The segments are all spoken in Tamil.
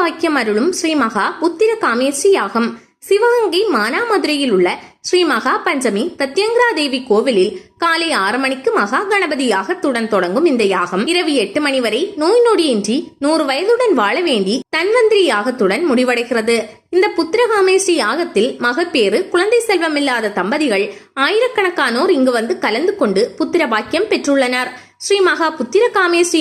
வாக்கியம் அருளும் ஸ்ரீ மகா உத்திர காமேஸ்வரி யாகம் சிவகங்கை மானாமதுரையில் உள்ள ஸ்ரீ மகா பஞ்சமி பிரத்யங்கரா தேவி கோவிலில் காலை ஆறு மணிக்கு மகா கணபதி யாகத்துடன் தொடங்கும் இந்த யாகம். இரவு எட்டு மணி வரை நோய் நொடியின்றி நூறு வயதுடன் வாழ வேண்டி தன்வந்திரி யாகத்துடன் முடிவடைகிறது. இந்த புத்திரகாமேஸ்வரி யாகத்தில் மகப்பேறு குழந்தை செல்வம் இல்லாத தம்பதிகள் ஆயிரக்கணக்கானோர் இங்கு வந்து கலந்து கொண்டு புத்திர பாக்கியம் பெற்றுள்ளனர். ஸ்ரீ மகா புத்திர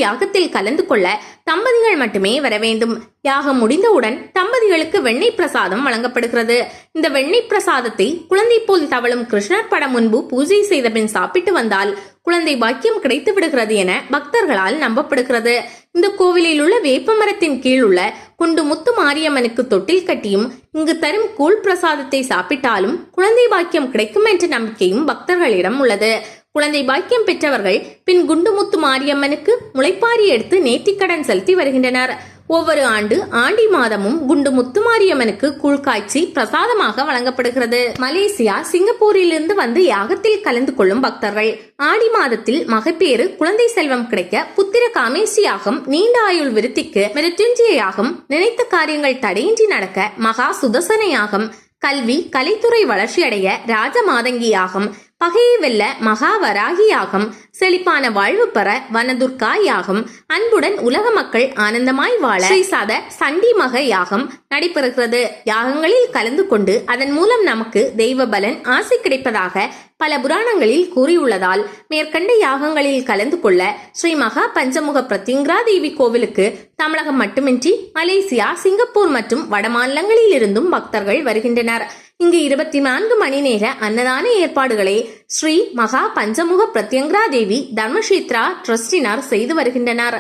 யாகத்தில் கலந்து கொள்ள தம்பதிகள் மட்டுமே வர வேண்டும். யாகம் முடிந்தவுடன் தம்பதிகளுக்கு வெண்ணெய் பிரசாதம் வழங்கப்படுகிறது. இந்த வெண்ணெய் பிரசாதத்தை குழந்தை போல் தவழும் கிருஷ்ணர் படம் முன்பு பூஜை செய்த பின் சாப்பிட்டு வந்தால் குழந்தை பாக்கியம் கிடைத்து விடுகிறது என பக்தர்களால் நம்பப்படுகிறது. இந்த கோவிலில் உள்ள வேப்பமரத்தின் கீழ் உள்ள குண்டு முத்து மாரியம்மனுக்கு தொட்டில் கட்டியும் இங்கு தரும் கூழ் பிரசாதத்தை சாப்பிட்டாலும் குழந்தை பாக்கியம் கிடைக்கும் என்ற நம்பிக்கையும் பக்தர்களிடம் உள்ளது. குழந்தை பாக்கியம் பெற்றவர்கள் பின் குண்டுமுத்து மாரியம்மனுக்கு முளைப்பாரி எடுத்து நேர்த்திக்கடன் செலுத்தி வருகின்றனர். ஒவ்வொரு ஆண்டு ஆண்டி மாதமும் குண்டு முத்துமாரியம்மனுக்கு கூழ் பிரசாதமாக வழங்கப்படுகிறது. மலேசியா சிங்கப்பூரிலிருந்து வந்து யாகத்தில் கலந்து கொள்ளும் பக்தர்கள். ஆடி மாதத்தில் மகப்பேறு குழந்தை செல்வம் கிடைக்க புத்திர காமேசி யாகம் நீண்ட ஆயுள் விருத்திக்கு மிருத்யுஞ்சய யாகம் நினைத்த காரியங்கள் தடையின்றி நடக்க மகா சுதசன யாகம் கல்வி கலைத்துறை வளர்ச்சியடைய ராஜமாதங்கி யாகம் பகையை வெல்ல மகாவராகி யாகம் செழிப்பான வாழ்வு பெற வனதுர்கா யாகம் அன்புடன் உலக மக்கள் ஆனந்தமாய் வாழ ஸ்ரீசாத சண்டி மக யாகம் நடைபெறுகிறது. யாகங்களில் கலந்து கொண்டு அதன் மூலம் நமக்கு தெய்வ பலன் ஆசை கிடைப்பதாக பல புராணங்களில் கூறியுள்ளதால் மேற்கண்ட யாகங்களில் கலந்து கொள்ள ஸ்ரீ மகா பஞ்சமுக பிரத்யங்கரா தேவி கோவிலுக்கு தமிழகம் மட்டுமின்றி மலேசியா சிங்கப்பூர் மற்றும் வடமாநிலங்களில் இருந்தும் பக்தர்கள் வருகின்றனர். இங்கு இருபத்தி நான்கு மணி நேர அன்னதான ஏற்பாடுகளை ஸ்ரீ மகா பஞ்சமுக பிரத்யங்கரா தேவி தர்மஷேத்ரா ட்ரஸ்டினார் செய்து வருகின்றனர்.